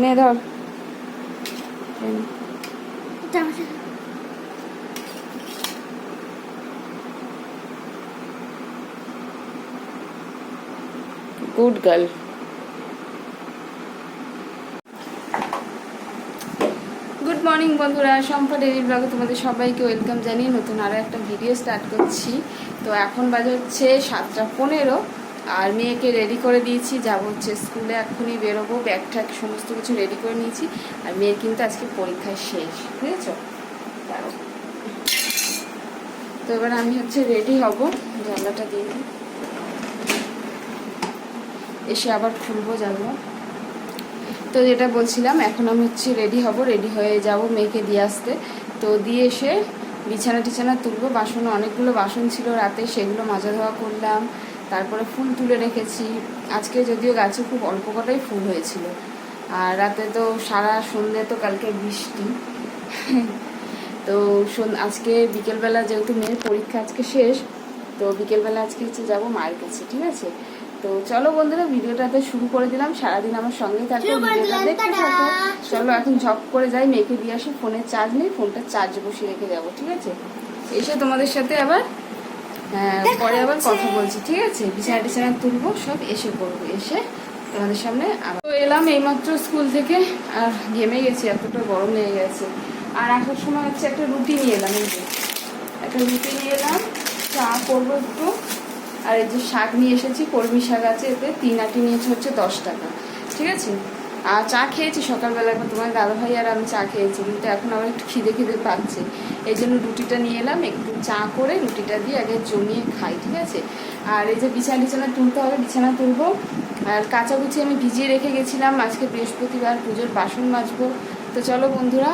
নে, ধর। Good girl good morning বন্ধুরা। সম্পা ডেলি ব্লগে তোমাদের সবাইকে ওয়েলকাম জানিয়ে নতুন আরও একটা ভিডিও স্টার্ট করছি। তো এখন বাজে হচ্ছে সাতটা পনেরো। আর মেয়েকে রেডি করে দিয়েছি, যাব হচ্ছে স্কুলে এখনই বেরোবো ব্যাগ ট্যাগ সমস্ত কিছু রেডি করে নিয়েছি, আর মেয়ের কিন্তু আজকে পরীক্ষা শেষ, বুঝেছ? তো এবার আমি হচ্ছে রেডি হব, জানলাটা দিয়ে। এসে আবার খুলবো যাব তো যেটা বলছিলাম, এখন আমি হচ্ছে রেডি হব রেডি হয়ে যাব মেয়েকে দিয়ে আসতে। তো দিয়ে এসে বিছানা টিছানা তুলবো, বাসন অনেকগুলো বাসন ছিল রাতে, সেগুলো মাজা ধোয়া করলাম। তারপরে ফুল তুলে রেখেছি। আজকে যদিও গাছে খুব অল্প কটাই ফুল হয়েছিল। আর রাতে তো সারা সন্ধ্যে তো কালকে বৃষ্টি। তো আজকে বিকেলবেলা যেহেতু মেয়ের পরীক্ষা আজকে শেষ তো বিকেলবেলা আজকে হচ্ছে যাব মায়ের কাছে ঠিক আছে? তো চলো বন্ধুরা ভিডিওটাতে শুরু করে দিলাম। সারাদিন আমার সঙ্গে থাকো শুরু ভিডিওটা দেখতে। থাকো। চলো এখন ঝপ করে যাই মেয়েকে দিয়ে আসি ফোনের চার্জ নেই ফোনটা চার্জ বসিয়ে রেখে যাব ঠিক আছে? এসে তোমাদের সাথে আবার পরে আবার কথা বলছি ঠিক আছে? বিছানা টিছানা তুলবো সব এসে করব এসে তোমাদের সামনে তো এলাম এইমাত্র স্কুল থেকে আর ঘেমে গেছি এতটা গরম লেগে গেছে। আর আসার সময় হচ্ছে একটা রুটি নিয়ে এলাম এই যে। একটা রুটি নিয়ে এলাম চা করব একটু। আর এই যে শাক নিয়ে এসেছি কলমি শাক আছে এতে তিন আটি নিয়েছে হচ্ছে দশ টাকা ঠিক আছে? আর চা খেয়েছি সকালবেলা, এখন তোমার দাদা ভাই আর আমি চা খেয়েছি, কিন্তু এখন আমার একটু খিদে খিদে পাচ্ছে। এই জন্য রুটিটা নিয়ে এলাম, একটু চা করে রুটিটা দিয়ে আগে জমিয়ে খাই, ঠিক আছে? আর এই যে বিছানা টিছানা তুলতে হবে, বিছানা তুলবো। আর কাঁচা কাঁচাকুচি আমি ভিজিয়ে রেখে গেছিলাম, আজকে বৃহস্পতিবার, পুজোর বাসন মাজবো। তো চলো বন্ধুরা,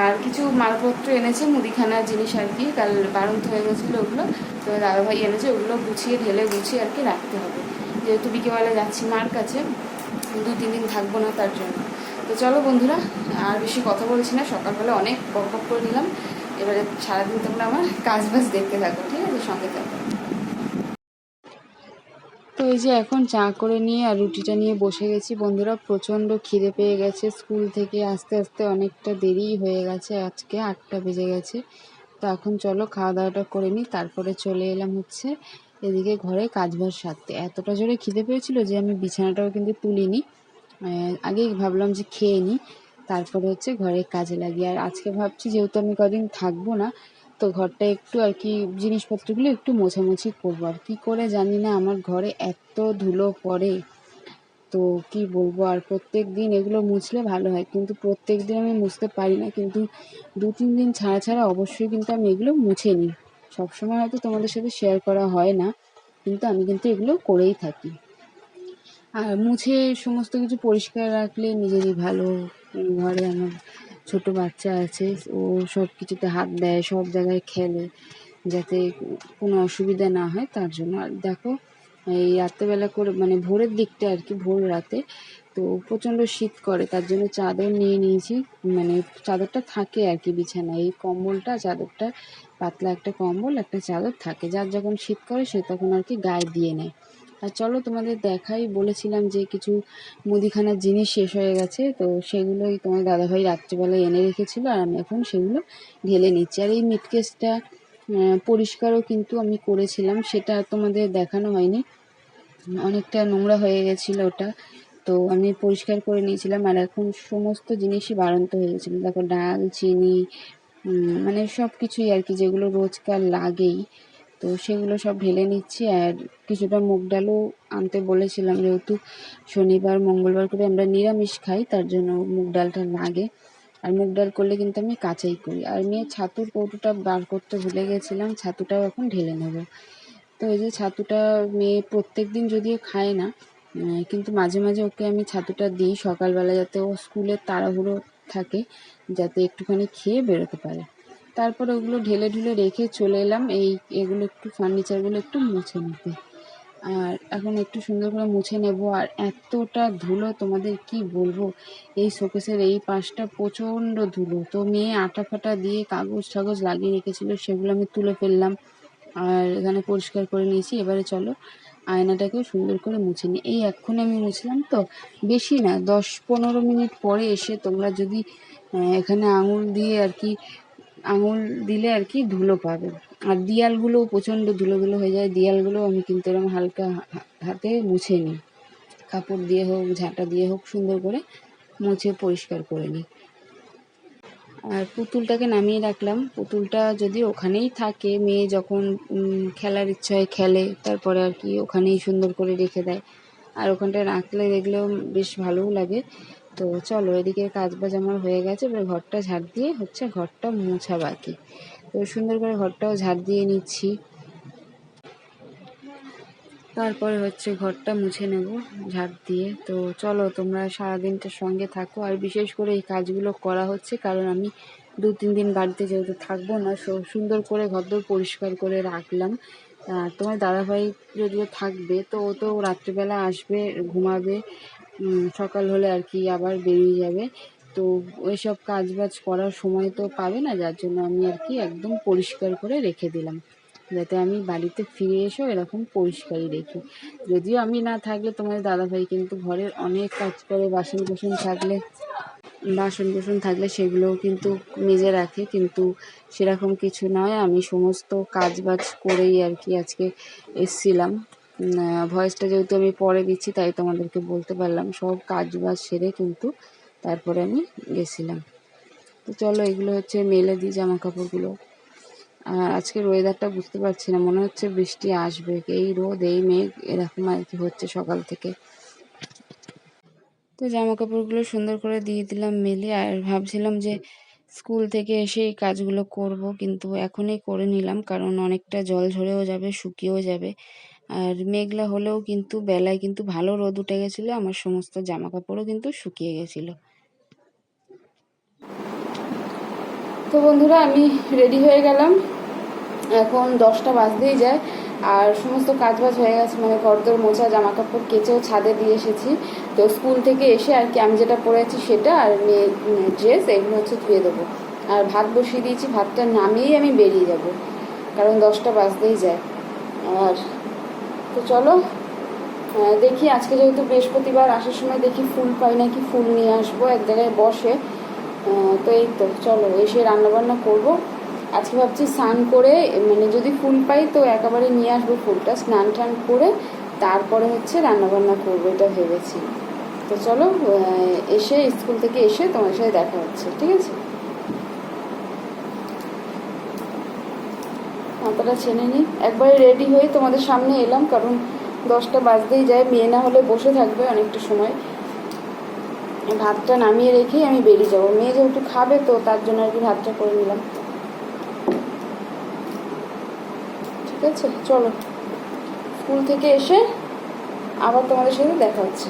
আর কিছু মালপত্র এনেছে মুদিখানার জিনিস আর কি, কাল বারন্ত হয়ে গেছিল ওগুলো। তো দাদাভাই এনেছে, ওগুলো গুছিয়ে, ঢেলে গুছিয়ে আর কি রাখতে হবে। যেহেতু বিকেবেলা যাচ্ছি মার কাছে দু তিন দিন থাকব না তার জন্য। তো চলো বন্ধুরা, আর বেশি কথা বলছি না, সকালবেলা অনেক বক বক করে নিলাম। এবারে সারাদিন তোমরা আমার কাজ বাজ দেখতে থাকো, ঠিক আছে? সঙ্গে থাকো। তো এই যে এখন চা করে নিয়ে আর রুটিটা নিয়ে বসে গেছি বন্ধুরা, প্রচণ্ড খিদে পেয়ে গেছে স্কুল থেকে আস্তে আস্তে অনেকটা দেরি হয়ে গেছে, আজকে আটটা বেজে গেছে। তো এখন চলো খাওয়া দাওয়াটা করে নিই, তারপরে চলে এলাম হচ্ছে এদিকে ঘরে কাজবাজ সারতে। এতটা জোরে খিদে পেয়েছিল যে আমি বিছানাটাও কিন্তু তুলিনি। আগেই ভাবলাম যে খেয়ে নিই তারপরে হচ্ছে ঘরে কাজে লাগি। আর আজকে ভাবছি, যেহেতু আমি কদিন থাকব না, তো ঘরটা একটু আর কি জিনিসপত্রগুলো একটু মোছামুছি করব। আর কী করে জানি না, আমার ঘরে এত ধুলো পড়ে। তো কি বলব, আর প্রত্যেক দিন এগুলো মুছলে ভালো হয়। কিন্তু প্রত্যেক দিন আমি মুছতে পারি না। কিন্তু দু তিন দিন ছাড়া ছাড়া অবশ্যই কিন্তু আমি এগুলো মুছে নিই সবসময় হয়তো তোমাদের সাথে শেয়ার করা হয় না, কিন্তু আমি কিন্তু এগুলো করেই থাকি। আর মুছে সমস্ত কিছু পরিষ্কার রাখলে নিজেরই ভালো। ঘরে আমার ছোট বাচ্চা আছে, ও সব কিছুতে হাত দেয়, সব জায়গায় খেলে, যাতে কোনো অসুবিধা না হয়, তার জন্য আর দেখো এই রাত্রেবেলা করে মানে ভোরের দিকটা আর কি, ভোর রাতে। তো প্রচণ্ড শীত করে, তার জন্য চাদর নিয়ে নিয়েছি। মানে চাদরটা থাকে আর কি বিছানায়। এই কম্বলটা, চাদরটা, পাতলা একটা কম্বল, একটা চাদর থাকে। যার যখন শীত করে, সে তখন আর কি গায়ে দিয়ে নেয়। আর চলো তোমাদের দেখাই, বলেছিলাম যে কিছু মুদিখানার জিনিস শেষ হয়ে গেছে, তো সেগুলোই তোমার দাদাভাই রাত্রিবেলায় এনে রেখেছিল, আর আমি এখন সেগুলো ঢেলে নিচ্ছি। আর এই মিটকেসটা পরিষ্কারও কিন্তু আমি করেছিলাম, সেটা তোমাদের দেখানো হয়নি। অনেকটা নোংরা হয়ে গেছিল ওটা। তো আমি পরিষ্কার করে নিয়েছিলাম আর এখন সমস্ত জিনিসই বাড়ন্ত হয়ে গেছিল। দেখো ডাল, চিনি মানে সব কিছুই আর কি যেগুলো রোজকার লাগেই। তো সেগুলো সব ঢেলে নিচ্ছি আর কিছুটা মুগ ডালও আনতে বলেছিলাম যেহেতু শনিবার, মঙ্গলবার করে আমরা নিরামিষ খাই, তার জন্য মুগ ডালটা লাগে। আর মুগ ডাল করলে কিন্তু আমি কাঁচাই করি। আর নিয়ে ছাতুর কৌটোটা বার করতে ভুলে গেছিলাম, ছাতুটাও এখন ঢেলে নেব। তো এই যে ছাতুটা মেয়ে প্রত্যেক দিন যদিও খায় না কিন্তু মাঝে মাঝে ওকে আমি ছাতুটা দিই সকালবেলা যাতে ও স্কুলে তাড়াহুড়ো থাকে, যাতে একটুখানি খেয়ে বেরোতে পারে। তারপরে ওগুলো ঢেলে ঢুলে রেখে চলে এলাম, এই এগুলো একটু ফার্নিচারগুলো একটু মুছে নিতে। আর এখন একটু সুন্দর করে মুছে নেব, আর এতটা ধুলো তোমাদের কি বলব? এই শোকেসের এই পাশটা প্রচণ্ড ধুলো। তো মেয়ে আটা ফাটা দিয়ে কাগজ টাগজ লাগিয়ে রেখেছিল, সেগুলো আমি তুলে ফেললাম। আর এখানে পরিষ্কার করে নিয়েছি। এবারে চলো আয়নাটাকেও সুন্দর করে মুছে নিই। এই এক্ষুনি আমি মুছলাম তো? বেশি না, দশ পনেরো মিনিট পরে এসে তোমরা যদি এখানে আঙুল দিয়ে আর কি, আঙুল দিলে আর কি ধুলো পাবে। আর দিয়ালগুলোও প্রচণ্ড ধুলো ধুলো হয়ে যায়। দিয়ালগুলো আমি কিন্তু এরকম হালকা হাতে মুছে নিই। কাপড় দিয়ে হোক, ঝাঁটা দিয়ে হোক সুন্দর করে মুছে পরিষ্কার করে নিই। আর পুতুলটাকে নামিয়ে রাখলাম। পুতুলটা যদি ওখানেই থাকে, মেয়ে যখন খেলার ইচ্ছায় খেলে, তারপরে আর কি ওখানেই সুন্দর করে রেখে দেয়। আর ওখানটা রাখলে দেখলেও বেশ ভালোও লাগে। তো চলো, এদিকে কাজ বাজ আমার হয়ে গেছে। এবার ঘরটা ঝাড় দিয়ে হচ্ছে ঘরটা মোছা বাকি। তো সুন্দর করে ঘরটাও ঝাড় দিয়ে নিচ্ছি। তারপরে হচ্ছে ঘরটা মুছে নেব ঝাড় দিয়ে। তো চলো তোমরা সারাদিনটার সঙ্গে থাকো। আর বিশেষ করে এই কাজগুলো করা হচ্ছে, কারণ আমি দু তিন দিন বাড়িতে যেহেতু থাকব না সুন্দর করে ঘরদোর পরিষ্কার করে রাখলাম। তোমার দাদাভাই যদিও থাকবে, তো ও তো রাত্রিবেলা আসবে, ঘুমাবে সকাল হলে আর কি আবার বেরিয়ে যাবে। তো ওইসব কাজ বাজ করার সময় তো পাবে না, যার জন্য আমি আর কি একদম পরিষ্কার করে রেখে দিলাম। যাতে আমি বাড়িতে ফিরে এসেও এরকম পরিষ্কারই দেখি। যদিও আমি না থাকলে তোমার দাদাভাই কিন্তু ঘরের অনেক কাজ করে বাসন কোসন থাকলে বাসন কোসন থাকলে সেগুলোও কিন্তু মেজে রাখে, কিন্তু সেরকম কিছু নয়। আমি সমস্ত কাজ বাজ করেই আর কি আজকে এসছিলাম। ভয়েসটা যেহেতু আমি পরে দিচ্ছি, তাই তোমাদেরকে বলতে পারলাম, সব কাজ বাজ সেরে কিন্তু তারপরে আমি গেছিলাম। তো চলো, এগুলো হচ্ছে মেলে দিই জামা কাপড়গুলো আর আজকের ওয়েদারটা বুঝতে পারছি না। মনে হচ্ছে বৃষ্টি আসবে। এই রোদ, এই মেঘ, এরকম আর কি হচ্ছে সকাল থেকে। তো জামা কাপড়গুলো সুন্দর করে দিয়ে দিলাম মেলে আর ভাবছিলাম যে স্কুল থেকে এসে এই কাজগুলো করব, কিন্তু এখনই করে নিলাম কারণ অনেকটা জল ঝরেও যাবে, শুকিয়েও যাবে। আর মেঘলা হলেও কিন্তু বেলায় কিন্তু ভালো রোদ উঠে গেছিল, আমার সমস্ত জামা কাপড়ও কিন্তু শুকিয়ে গেছিল। তো বন্ধুরা, আমি রেডি হয়ে গেলাম। এখন দশটা বাজতেই যায়, আর সমস্ত কাজ বাজ হয়ে গেছে মানে ঘরদোর মোছা জামা কাপড় কেচেও ছাদে দিয়ে এসেছি। তো স্কুল থেকে এসে আর কি আমি যেটা পরে আছি সেটা, আর মেয়ে ড্রেস এগুলো হচ্ছে ধুয়ে দেবো। আর ভাত বসিয়ে দিয়েছি, ভাতটা নামিয়েই আমি বেরিয়ে যাব, কারণ দশটা বাজতেই যায়। আর তো চলো দেখি আজকে যেহেতু বৃহস্পতিবার, আসার সময় দেখি ফুল পাই নাকি, ফুল নিয়ে আসব, এক জায়গায় বসে। তো এই তো, চলো এসে রান্নাবান্না করব। আজকে ভাবছি স্নান করে মানে যদি ফুল পাই তো একেবারে নিয়ে আসব ফুলটা, স্নান টান করে তারপরে হচ্ছে রান্নাবান্না করব, এটা ভেবেছি। তো চলো এসে স্কুল থেকে এসে তোমার সাথে দেখা হচ্ছে, ঠিক আছে? মাথাটা ছেনে নিই একবারে রেডি হয়ে তোমাদের সামনে এলাম, কারণ দশটা বাজতেই যায়, মেয়ে না হলে বসে থাকবে অনেকটা সময়। ভাতটা নামিয়ে রেখেই আমি বেরিয়ে যাব। মেয়ে যেহেতু খাবে তো তার জন্য আর কি ভাতটা করে নিলাম। ঠিক আছে? চলো। স্কুল থেকে এসে আবার তোমাদের সাথে দেখা হচ্ছে।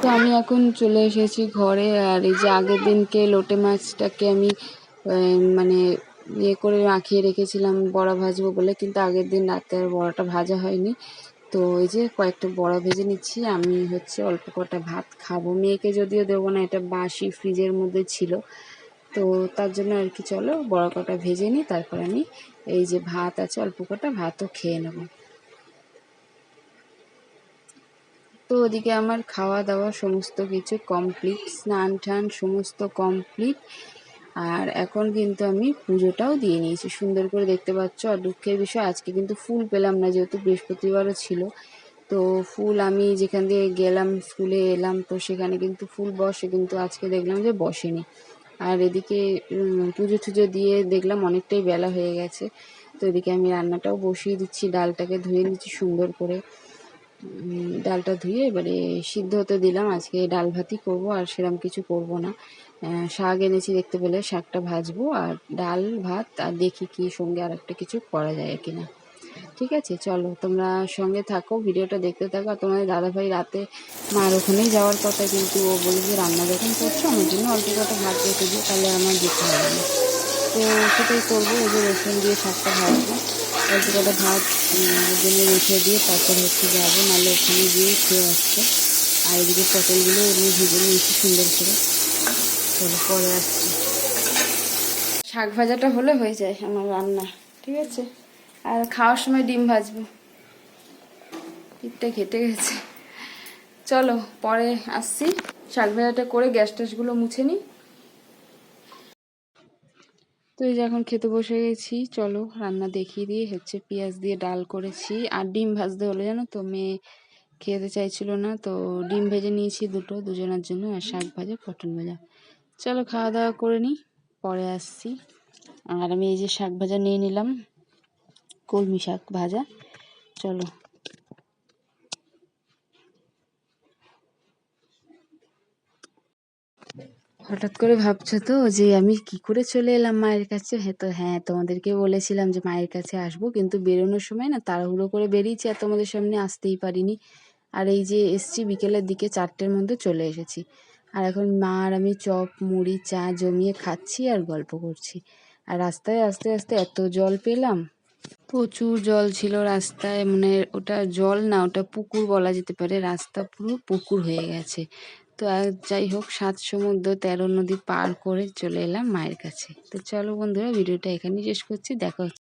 তো আমি এখন চলে এসেছি ঘরে, আর এই যে আগের দিনকে লোটে মাছটাকে আমি মানে ইয়ে করে মাখিয়ে রেখেছিলাম, বড়া ভাজবো বলে, কিন্তু আগের দিন রাতে আর বড়াটা ভাজা হয়নি। তো এই যে কয়েকটা বড়া ভেজে নিচ্ছি। আমি হচ্ছে অল্প কটা ভাত খাব। মেয়েকে যদিও দেবো না, এটা বাসি ফ্রিজের মধ্যে ছিল। তো তার জন্য আর কি, চলো বড়া কটা ভেজে নিই, তারপর আমি এই যে ভাত আছে, অল্প কটা ভাতও খেয়ে নেব। তো ওদিকে আমার খাওয়া দাওয়া সমস্ত কিছু কমপ্লিট স্নান টান সমস্ত কমপ্লিট আর এখন কিন্তু আমি পুজোটাও দিয়ে নিয়েছি। সুন্দর করে দেখতে পাচ্ছ, আর দুঃখের বিষয়, আজকে কিন্তু ফুল পেলাম না, যেহেতু বৃহস্পতিবারও ছিল। তো ফুল আমি যেখান দিয়ে গেলাম, স্কুলে এলাম, তো সেখানে কিন্তু ফুল বসে, কিন্তু আজকে দেখলাম যে বসেনি। আর এদিকে পুজো টুজো দিয়ে দেখলাম অনেকটাই বেলা হয়ে গেছে। তো এদিকে আমি রান্নাটাও বসিয়ে দিচ্ছি, ডালটাকে ধুয়ে নিচ্ছি সুন্দর করে। ডালটা ধুয়ে এবারে সিদ্ধ হতে দিলাম। আজকে ডাল ভাতই করব আর সেরকম কিছু করব না। শাক এনেছি দেখতে পেলে, শাকটা ভাজবো আর ডাল, ভাত আর দেখি কি সঙ্গে আর একটা কিছু করা যায় কিনা। ঠিক আছে, চলো তোমরা সঙ্গে থাকো, ভিডিওটা দেখতে থাকো। আর তোমাদের দাদাভাই রাতে মার ওখানেই যাওয়ার কথা, কিন্তু ও বলে যে রান্না যখন করছ, আমার জন্য অল্প কটা ভাত রেখে দিও, তাহলে আমার যেতে হবে। না তো সেটাই করব, ওই যে রসুন দিয়ে শাকটা ভাজবো। অল্প কটা ভাত জন্য রেখে দিয়ে তারপর হচ্ছে যাব, নাহলে ওখানে গিয়ে খেয়ে আসছে আর এদিকে পটলগুলো এমনি ভেজে নিয়েছি সুন্দর করে। চলো, পরে আসছি। শাক ভাজাটা হলে হয়ে যায় আমার রান্না, ঠিক আছে? আর খাওয়ার সময় ডিম ভাজবো। পিঠটা ঘেটে গেছে। চলো, পরে আসছি। শাক ভাজাটা করে গ্যাস ট্যাসগুলো মুছে নিই। তো এই যে এখন খেতে বসে গেছি। চলো, রান্না দেখিয়ে দিয়ে হচ্ছে পেঁয়াজ দিয়ে ডাল করেছি। আর ডিম ভাজতে হলো জানো তো? মেয়ে খেতে চাইছিল না, তো ডিম ভেজে নিয়েছি দুটো, দুজনের জন্য। আর শাক ভাজা, পটল ভাজা। চলো, খাওয়া দাওয়া করে নিই। পরে আসছি। আর আমি এই যে শাক ভাজা নিয়ে নিলাম। কলমি শাক ভাজা। চলো। হঠাৎ করে ভাবছ তো যে আমি কি করে চলে এলাম মায়ের কাছে? হ্যাঁ তো হ্যাঁ তোমাদেরকে বলেছিলাম যে মায়ের কাছে আসব, কিন্তু বেরোনোর সময় না তাড়াহুড়ো করে বেরিয়েছি আর তোমাদের সামনে আসতেই পারিনি। আর এই যে এসছি বিকেলের দিকে চারটের মধ্যে চলে এসেছি। আর এখন মা আর আমি চপ, মুড়ি, চা জমিয়ে খাচ্ছি আর গল্প করছি। আর রাস্তায় আস্তে আস্তে এত জল পেলাম। প্রচুর জল ছিল রাস্তায় মানে ওটা জল না, ওটা পুকুর বলা যেতে পারে। রাস্তা পুরো পুকুর হয়ে গেছে। তো যাই হোক, সাত সমুদ্র তেরো নদী পার করে চলে এলাম মায়ের কাছে। তো চলো বন্ধুরা, ভিডিওটা এখানেই শেষ করছি। দেখা হচ্ছে